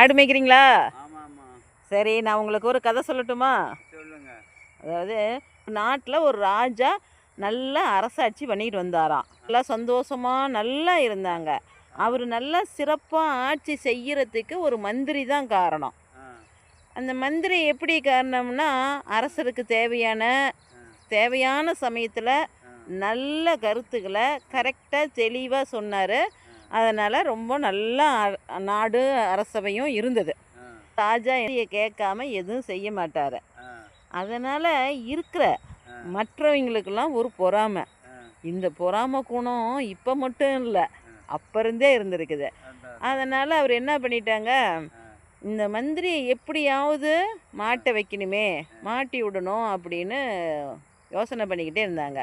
ஆடு மேய்க்கிறீங்களா? சரி நான் உங்களுக்கு ஒரு கதை சொல்லட்டுமா? சொல்லுங்க. அதாவது நாட்டில் ஒரு ராஜா நல்லா அரசாட்சி பண்ணிட்டு வந்தாராம். நல்லா சந்தோஷமாக நல்லா இருந்தாங்க. அவர் நல்லா சிறப்பாக ஆட்சி செய்யறதுக்கு ஒரு மந்திரி தான் காரணம். அந்த மந்திரி எப்படி காரணம்னா அரசருக்கு தேவையான தேவையான சமயத்தில் நல்ல கருத்துக்களை கரெக்டாக தெளிவாக சொன்னார். அதனால் ரொம்ப நல்லா நாடு அரசவையும் இருந்தது. ராஜா கேட்காம எதுவும் செய்ய மாட்டார். அதனால் இருக்கிற மற்றவங்களுக்கெல்லாம் ஒரு பொறாமை. இந்த பொறாமை குணம் இப்போ மட்டும் இல்லை அப்போ இருந்தே இருந்திருக்குது. அதான். அதனால் அவர் என்ன பண்ணிட்டாங்க? இந்த மந்திரியை எப்படியாவது மாட்ட வைக்கணுமே மாட்டி விடணும் அப்படின்னு யோசனை பண்ணிக்கிட்டே இருந்தாங்க.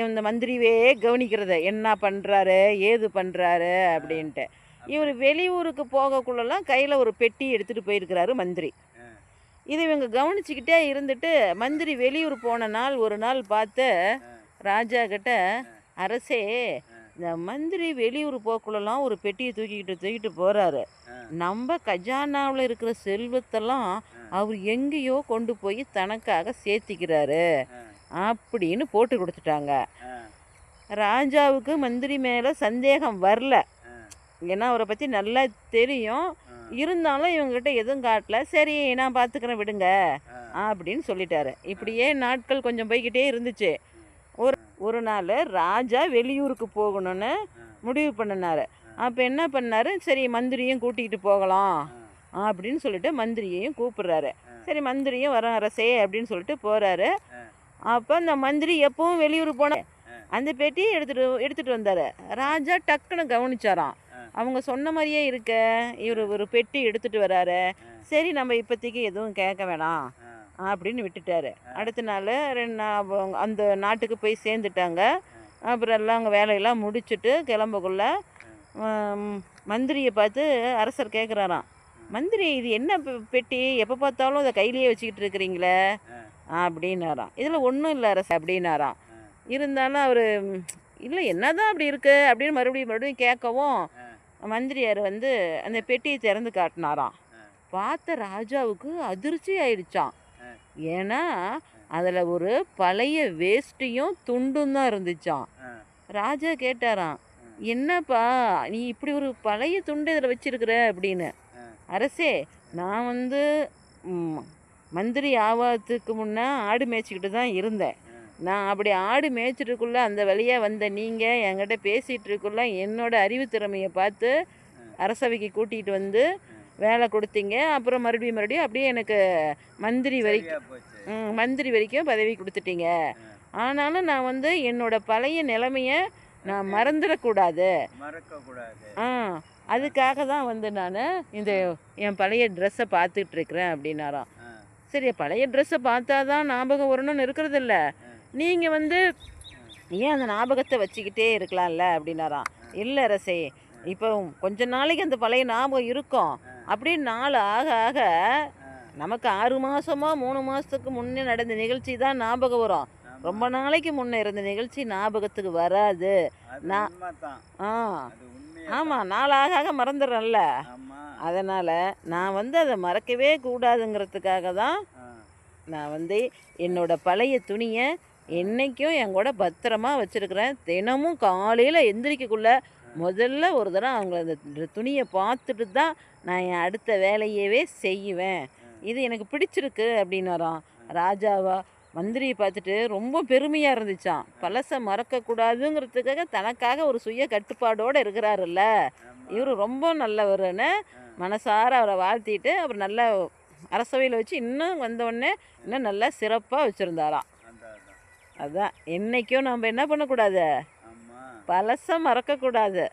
இந்த மந்திரிவே கவனிக்கிறத என்ன பண்ணுறாரு ஏது பண்ணுறாரு அப்படின்ட்டு. இவர் வெளியூருக்கு போகக்குள்ளெல்லாம் கையில் ஒரு பெட்டி எடுத்துகிட்டு போயிருக்கிறாரு மந்திரி. இது இவங்க கவனிச்சுக்கிட்டே இருந்துட்டு மந்திரி வெளியூர் போன நாள் ஒரு நாள் பார்த்து ராஜா கிட்ட அரசே இந்த மந்திரி வெளியூர் போக்குள்ளெல்லாம் ஒரு பெட்டியை தூக்கிக்கிட்டு தூக்கிட்டு போகிறாரு நம்ம கஜானாவில் இருக்கிற செல்வத்தெல்லாம் அவர் எங்கேயோ கொண்டு போய் தனக்காக சேர்த்திக்கிறாரு. அப்படின்னு போட்டு கொடுத்துட்டாங்க. ராஜாவுக்கு மந்திரி மேலே சந்தேகம் வரல. ஏன்னா அவரை பற்றி நல்லா தெரியும். இருந்தாலும் இவங்ககிட்ட எதுவும் காட்டல. சரி நான் பார்த்துக்கிறேன் விடுங்க. அப்படின்னு சொல்லிட்டாரு. இப்படியே நாட்கள் கொஞ்சம் போய்கிட்டே இருந்துச்சு. ஒரு ஒரு நாள் ராஜா வெளியூருக்கு போகணும்னு முடிவு பண்ணினாரு. அப்போ என்ன பண்ணாரு? சரி மந்திரியும் கூட்டிகிட்டு போகலாம் அப்படின்னு சொல்லிட்டு மந்திரியையும் கூப்பிடுறாரு. சரி மந்திரியும் வர அரசே அப்படின்னு சொல்லிட்டு போகிறாரு அப்போ அந்த மந்திரி எப்பவும் வெளியூர் போன அந்த பெட்டியை எடுத்துட்டு எடுத்துகிட்டு வந்தார். ராஜா டக்குன்னு கவனிச்சாராம். அவங்க சொன்ன மாதிரியே இருக்க. இவர் ஒரு பெட்டி எடுத்துகிட்டு வராரு. சரி நம்ம இப்போதைக்கு எதுவும் கேட்க வேணாம். அப்படின்னு விட்டுட்டாரு. அடுத்த நாள் ரெண்டு நாள் அந்த நாட்டுக்கு போய் சேர்ந்துட்டாங்க. அப்புறம் எல்லாம் அங்கே வேலையெல்லாம் முடிச்சுட்டு கிளம்பக்குள்ள மந்திரியை பார்த்து அரசர் கேட்குறாராம் மந்திரி இது என்ன பெட்டி? எப்போ பார்த்தாலும் அதை கையிலேயே வச்சுக்கிட்டு இருக்கிறீங்களே? அப்படின்னாராம். இதில் ஒன்றும் இல்லை அரசு அப்படின்னாராம். இருந்தாலும் அவர் இல்லை என்னதான் அப்படி இருக்கு? அப்படின்னு மறுபடியும் மறுபடியும் கேட்கவும் மந்திரியார் வந்து அந்த பெட்டியை திறந்து காட்டினாராம். பார்த்த ராஜாவுக்கு அதிர்ச்சி ஆயிடுச்சான் ஏன்னா அதில் ஒரு பழைய வேஷ்டியும் துண்டும் தான் இருந்துச்சான் ராஜா கேட்டாராம் என்னப்பா நீ இப்படி ஒரு பழைய துண்டு இதில் வச்சிருக்கிற? அப்படின்னு. அரசே நான் வந்து மந்திரி ஆவாததுக்கு முன்னே ஆடு மேய்ச்சிக்கிட்டு தான் இருந்தேன். நான் அப்படி ஆடு மேய்ச்சிட்டுக்குள்ளே அந்த வழியாக வந்த நீங்கள் என்கிட்ட பேசிகிட்டு இருக்குள்ள என்னோட அறிவு திறமையை பார்த்து அரசவைக்கு கூட்டிகிட்டு வந்து வேலை கொடுத்தீங்க. அப்புறம் மறுபடியும் மறுபடியும் அப்படியே எனக்கு மந்திரி வரைக்கும் மந்திரி வரைக்கும் பதவி கொடுத்துட்டீங்க. ஆனாலும் நான் வந்து என்னோட பழைய நிலைமையை நான் மறந்துடக்கூடாது. ஆ அதுக்காக தான் வந்து நான் இந்த என் பழைய ட்ரெஸ்ஸை பார்த்துட்டு இருக்கிறேன் அப்படின்னாராம். சரி பழைய ட்ரெஸ்ஸை பார்த்தா தான் ஞாபகம் வரணும்னு இருக்கிறது இல்ல நீங்கள் வந்து ஏன் அந்த ஞாபகத்தை வச்சுக்கிட்டே இருக்கலாம்ல? அப்படின்னாராம். இல்லை அரசே இப்போ கொஞ்ச நாளைக்கு அந்த பழைய ஞாபகம் இருக்கும். அப்படியே நாள் ஆக ஆக நமக்கு ஆறு மாதமோ மூணு மாதத்துக்கு முன்னே நடந்த நிகழ்ச்சி தான் ஞாபகம் வரும். ரொம்ப நாளைக்கு முன்னே இருந்த நிகழ்ச்சி ஞாபகத்துக்கு வராது. நான்- ஆ. ஆமாம் நாள் ஆக ஆக மறந்துடுறேன்ல. அதனால் நான் வந்து அதை மறக்கவே கூடாதுங்கிறதுக்காக தான் நான் வந்து என்னோட பழைய துணியை என்னைக்கும் என் கூட பத்திரமா வச்சுருக்கிறேன். தினமும் காலையில் எந்திரிக்கக்குள்ள முதல்ல ஒரு தடவை அவங்கள அந்த துணியை பார்த்துட்டு தான் நான் என் அடுத்த வேலையவே செய்வேன். இது எனக்கு பிடிச்சிருக்கு அப்படின்னாராம். ராஜாவா மந்திரியை பார்த்துட்டு ரொம்ப பெருமையாக இருந்துச்சான் பழசை மறக்கக்கூடாதுங்கிறதுக்காக தனக்காக ஒரு சுய கட்டுப்பாடோடு இருக்கிறாருல்ல. இவர் ரொம்ப நல்லவருன்னு மனசார அவரை வாழ்த்திட்டு அப்புறம் நல்ல அரசவையில் வச்சு இன்னும் வந்தோடனே இன்னும் நல்லா சிறப்பாக வச்சுருந்தாராம். அதான் என்றைக்கும் நம்ம என்ன பண்ணக்கூடாது? பழசை மறக்கக்கூடாது.